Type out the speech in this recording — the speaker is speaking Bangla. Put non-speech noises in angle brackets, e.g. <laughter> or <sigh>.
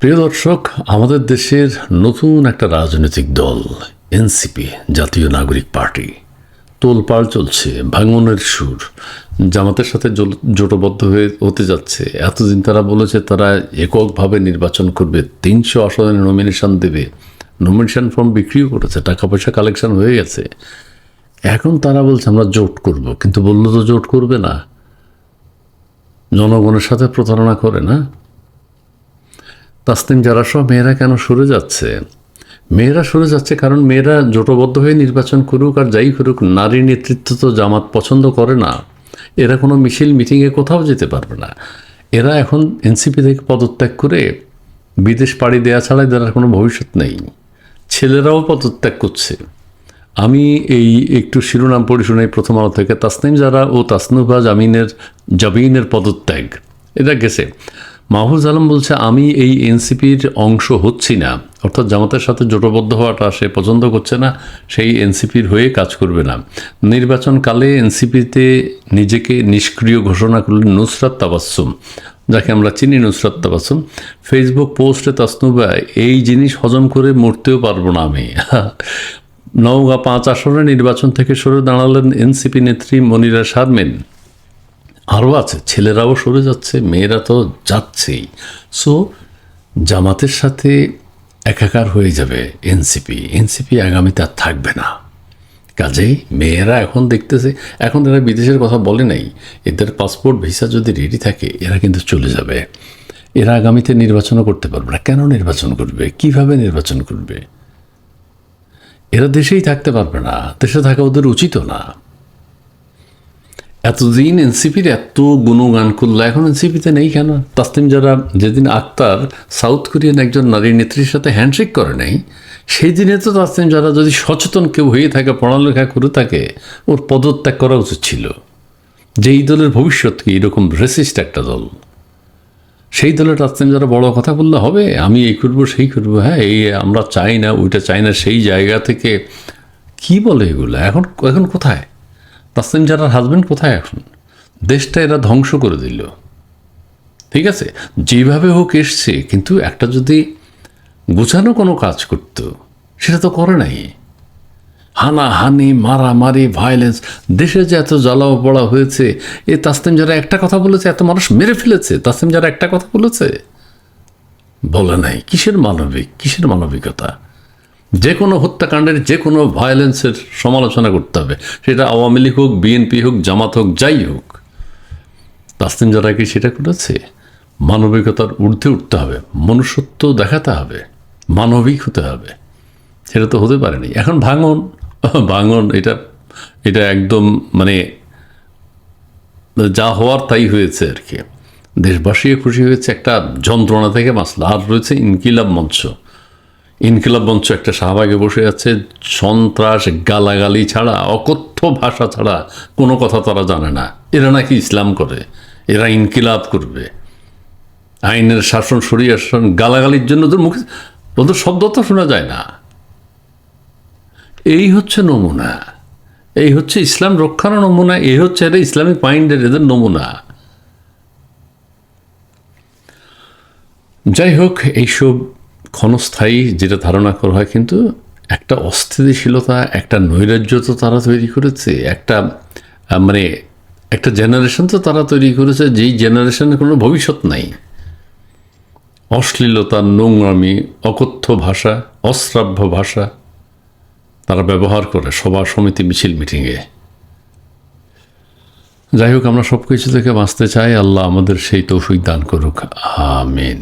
প্রিয় দর্শক, আমাদের দেশের নতুন একটা রাজনৈতিক দল, এনসিপি, জাতীয় নাগরিক পার্টি। তোলপাড় চলছে, ভাঙনের সুর। জামাতের সাথে জোটবদ্ধ হয়ে হতে যাচ্ছে। এতদিন তারা বলেছে তারা এককভাবে নির্বাচন করবে, তিনশো আসনে নমিনেশন দেবে। নমিনেশন ফর্ম বিক্রিও করেছে টাকা পয়সা কালেকশন হয়ে গেছে। এখন তারা বলছে, আমরা জোট করব। কিন্তু বলল তো জোট করবে না। জনগণের সাথে প্রতারণা করে না। তাসনিম যারা সব মেয়েরা কেন সরে যাচ্ছে? মেয়েরা সরে যাচ্ছে কারণ মেয়েরা জোটবদ্ধ হয়ে নির্বাচন করুক আর যাই করুক নারী নেতৃত্ব তো জামাত পছন্দ করে না। এরা কোনো মিছিল, মিটিংয়ে কোথাও যেতে পারবে না। এরা এখন এনসিপি থেকে পদত্যাগ করে বিদেশ পাড়ি দেওয়া ছাড়া এদের কোনো ভবিষ্যৎ নেই। ছেলেরাও পদত্যাগ করছে। আমি এই একটু শিরোনাম পড়ি শুনে প্রথম আলো থেকে। তাসনিম যারা ও তাসনুভা জামিনের জামিনের পদত্যাগ। এটা গেছে। মাহফুজ আলম বলছে, আমি এই এনসিপির অংশ হচ্ছি না। অর্থাৎ জামাতের সাথে জোটবদ্ধ হওয়াটা সে পছন্দ করছে না, সেই এনসিপির হয়ে কাজ করবে না। নির্বাচনকালে এনসিপিতে নিজেকে নিষ্ক্রিয় ঘোষণা করলেন নুসরাত তাবাসুম যাকে আমরা চিনি নুসরাত তাবাসুম ফেসবুক পোস্টে তাসনুবা, এই জিনিস হজম করে মরতেও পারব না আমি। নওগাঁ পাঁচ আসনে নির্বাচন থেকে সরে দাঁড়ালেন এনসিপি নেত্রী মনিরা শারমিন। আরও আছে, ছেলেরাও সরে যাচ্ছে, মেয়েরা তো যাচ্ছেই। সো জামাতের সাথে একাকার হয়ে যাবে এনসিপি। এনসিপি আগামীতে আর থাকবে না। কাজেই মেয়েরা এখন দেখতেছে, এখন এরা বিদেশের কথা বলে নাই। এদের পাসপোর্ট, ভিসা যদি রেডি থাকে, এরা কিন্তু চলে যাবে। এরা আগামীতে নির্বাচনও করতে পারবে না। কেন নির্বাচন করবে? কীভাবে নির্বাচন করবে? এরা দেশেই থাকতে পারবে না। দেশে থাকা ওদের উচিতও না। এতদিন এনসিপির এত গুণগান করল, এখন এনসিপিতে নেই কেন? তাসলিম যারা যেদিন আক্তার সাউথ কোরিয়ান একজন নারী নেত্রীর সাথে হ্যান্ডশেক করে নাই, সেই দিনে তো তাসলিম যারা যদি সচেতন কেউ হয়ে থাকে, পড়ালেখা করে থাকে, ওর পদত্যাগ করা উচিত ছিল। যে এই দলের ভবিষ্যৎ কি, এরকম রেসিস্ট একটা দল। সেই দলের তাসলিম যারা বড় কথা বললে, হবে, আমি এই করব, সেই করব হ্যাঁ এই আমরা চাই না, ওইটা চাই না, সেই জায়গা থেকে, কি বলে এগুলো? এখন এখন কোথায়? তাসলিম জারার হাজব্যান্ড কোথায় এখন? দেশটা এরা ধ্বংস করে দিল। ঠিক আছে? যেভাবে হোক এসছে, কিন্তু একটা যদি গুছানো কোনো কাজ করতো, সেটা তো করে নাই। হানাহানি, মারামারি ভায়োলেন্স দেশে যে এত জ্বালাও পড়া হয়েছে, এ তাসলিম যারা একটা কথা বলেছে, এত মানুষ মেরে ফেলেছে, তাসলিম যারা একটা কথা বলেছে, বলে নাই। কিসের মানবিক? কিসের মানবিকতা? যে কোনো হত্যাকাণ্ডের যে কোনো ভায়োলেন্সের সমালোচনা করতে হবে। সেটা আওয়ামী লীগ হোক বিএনপি হোক, জামাত হোক, যাই হোক। তাসলিম যারা কি সেটা করেছে? মানবিকতার ঊর্ধ্বে উঠতে হবে, মনুষ্যত্ব দেখাতে হবে, মানবিক হতে হবে। সেটা তো হতে পারেনি। এখন ভাঙন <laughs> ভাঙন, এটা এটা একদম মানে যা হওয়ার তাই হয়েছে আর কি। দেশবাসীও খুশি হয়েছে, একটা যন্ত্রণা থেকে মাসলা আর রয়েছে ইনকিলাব মঞ্চ। ইনকিলাব মঞ্চ একটা শাহবাগে বসে আছে, সন্ত্রাস, গালাগালি ছাড়া, অকথ্য ভাষা ছাড়া কোনো কথা তারা জানে না। এরা নাকি ইসলাম করে, এরা ইনকিলাব করবে। আইনের শাসন সরিয়ে শাসন, গালাগালির জন্য ওদের মুখে ওদের শব্দ তো শোনা যায় না। এই হচ্ছে নমুনা। এই হচ্ছে ইসলাম রক্ষার নমুনা, এই হচ্ছে এটা ইসলামিক মাইন্ডের এদের নমুনা। যাই হোক, এইসব ক্ষণস্থায়ী যেটা ধারণা করা হয়, কিন্তু একটা অস্থিতিশীলতা, একটা নৈরাজ্য তো তারা তৈরি করেছে, একটা মানে একটা জেনারেশন তো তারা তৈরি করেছে, যেই জেনারেশনের কোনো ভবিষ্যৎ নাই। অশ্লীলতা, নোংরামি, অকথ্য ভাষা, অশ্রাব্য ভাষা তারা ব্যবহার করে সভা, সমিতি, মিছিল মিটিংয়ে যাই হোক, আমরা সব কিছু থেকে বাঁচতে চাই, আল্লাহ আমাদের সেই তৌফিক দান করুক। আমিন।